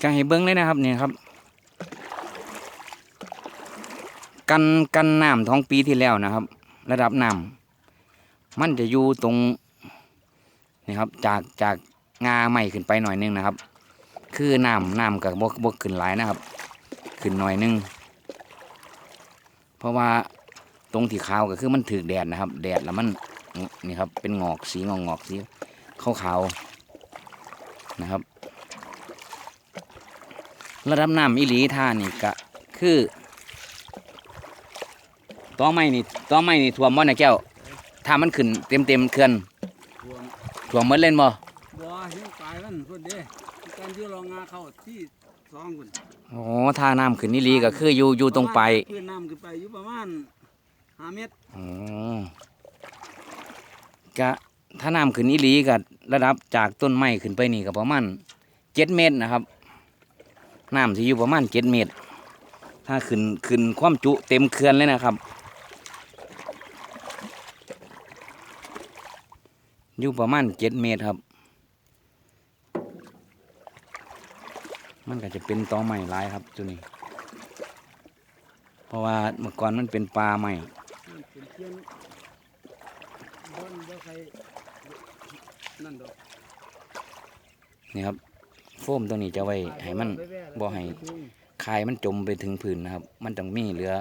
ก็ให้เบิ้งเลยนะครับเนี่ยครับ กันกันน้ำท้องปีที่แล้วนะครับ ระดับน้ำมันจะอยู่ตรงนี่ครับจากจากงาใหม่ขึ้นไปหน่อยนึงนะครับ คือน้ำน้ำกับบกบกขึ้นหลายนะครับ ขึ้นหน่อยนึงเพราะว่าตรงที่ขาวก็คือมันถือแดดนะครับ แดดแล้วมันนี่ครับเป็นงอกสีงอกงอกสีขาวขาวๆนะครับ ระดับน้ำอิหลีท่านี่ก็คือต่อไม้นี่ต่อไม้นี่ท่วมบ่นะแก้วถ้ามันขึ้นเต็มเต็มๆเขื่อนรวมท่วมหมดเล่นบ่บัวหิ้งปลายมันพุ่นเด้การที่เรางาเข้าที่สองพุ่นโอ้ท่าน้ำขึ้นอิหลีก็คืออยู่อยู่ตรงไปลายพื้นน้ำขึ้นไปอยู่ประมาณห้าเมตรอ๋อก็ถ้าน้ำขึ้นอิหลีก็ระดับจากต้นไม้ขึ้นไปนี่ก็ประมาณเจ็ดเมตรนะครับ น้ำสิอยู่ประมาณเจ็ดเมตร ถ้าขึ้นขึ้นความจุเต็มเขื่อนเลยนะครับ อยู่ประมาณเจ็ดเมตรครับ มันก็จะเป็นตอไม้หลายครับตัวนี้ เพราะว่าเมื่อก่อนมันเป็นป่าไม้มันเป็นเพี้ยนบนบ่ใครนั่นดอกนี่ครับ โฟมตัวนี้จะไว้ให้มันบ่ให้คายมันจมไปถึงพื้นนะครับ มันต้องมีเรือ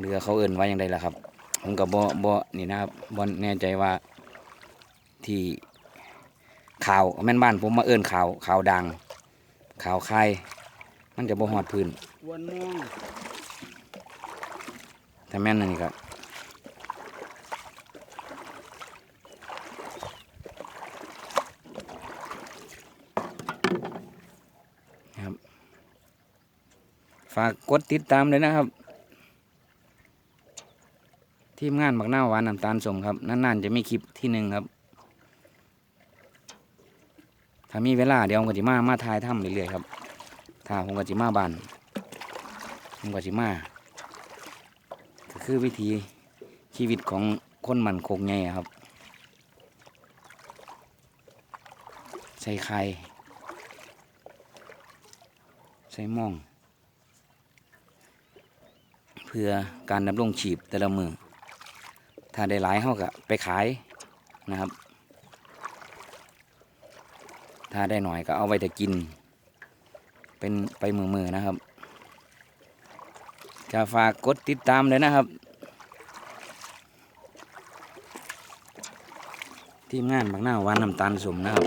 เรือเขาเอิ่นไว้อย่างไรล่ะครับ ผมกับบ่บ่นี่นะครับบ่แน่ใจว่าที่ข่าวแม่นบ้านผมมาเอิ่นข่าวข่าวดังข่าวคายมันจะบ่หอดพื้นวันมองแต่แม่นนั่นนี่ครับครับ ฝากกดติดตามเลยนะครับ ทีมงานบักหน้าวหวานน้ำตาลสมครับนานๆจะมีคลิปที่หนึ่งครับ ถ้ามีเวลาเดี๋ยวผมก็จิมามาทายถ้ำเรื่อยๆครับถ้าผมก็จิมาบานผมกจิมาก็คือวิธีชีวิตของคนมันโคกไงครับ ใส่ไข่ใส่ม่อง เพื่อการดำรงชีพแต่ละมือถ้าได้หลายเขาก็ไปขายนะครับ ถ้าได้หน่อยก็เอาไว้แต่กิน เป็นไปมือๆนะครับจะฝากกดติดตามเลยนะครับ ทีมงานบักหน้าวานน้ำตาลสมนะครับ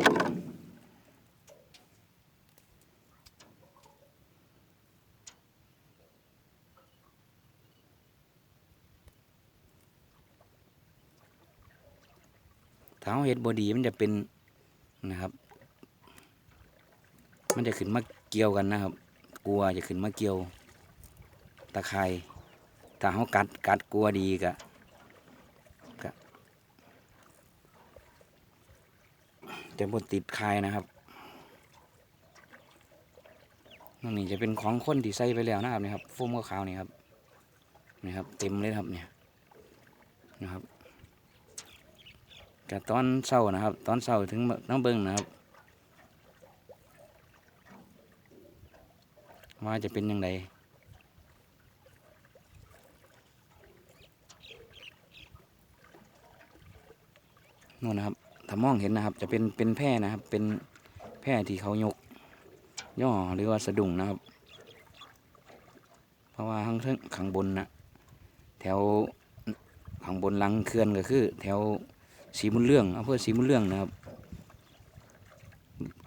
ถ้าเราเห็ดบดีมันจะเป็นนะครับ มันจะขึ้นมาเกี่ยวกันนะครับ กลัวจะขึ้นมาเกี่ยว ตะไคร่ถ้าเขากัดกัดกลัวดีกะกะจะบดติดคายนะครับนั่นนี่จะเป็นของคนที่ใส่ไปแล้วนะครับนี่ครับโฟมขาวๆนี่ครับนี่ครับ เต็มเลยครับเนี่ยนะครับ กะตอนเศร้านะครับ ตอนเศร้าถึงน้องเบิ้งนะครับ ว่าจะเป็นยังไงนู่นนะครับถ้ามองเห็นนะครับ จะเป็นเป็นแพร่นะครับ เป็นแพร่ที่เขายก ย่อหรือว่าสะดุ้งนะครับ เพราะว่าข้างข้างบนนะแถวข้างบนลังเขื่อนก็คือ แถว สีมุนเรื่องอำเภอสีมุนเรื่องนะครับ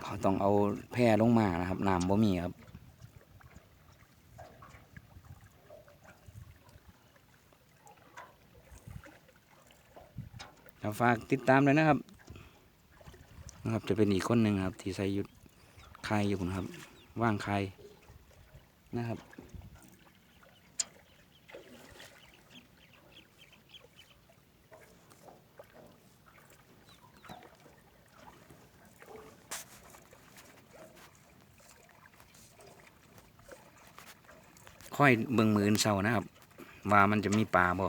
เขาต้องเอาแพร่ลงมานะครับน้ำบ่มีครับครับฝากติดตามเลยนะครับนะครับ จะเป็นอีกคนหนึ่งครับ ที่ใส่ยุดคายอยู่นะครับ ว่างคายนะครับ ค่อยเบิ่งมือนเศร้านะครับ ว่ามันจะมีปลาบ่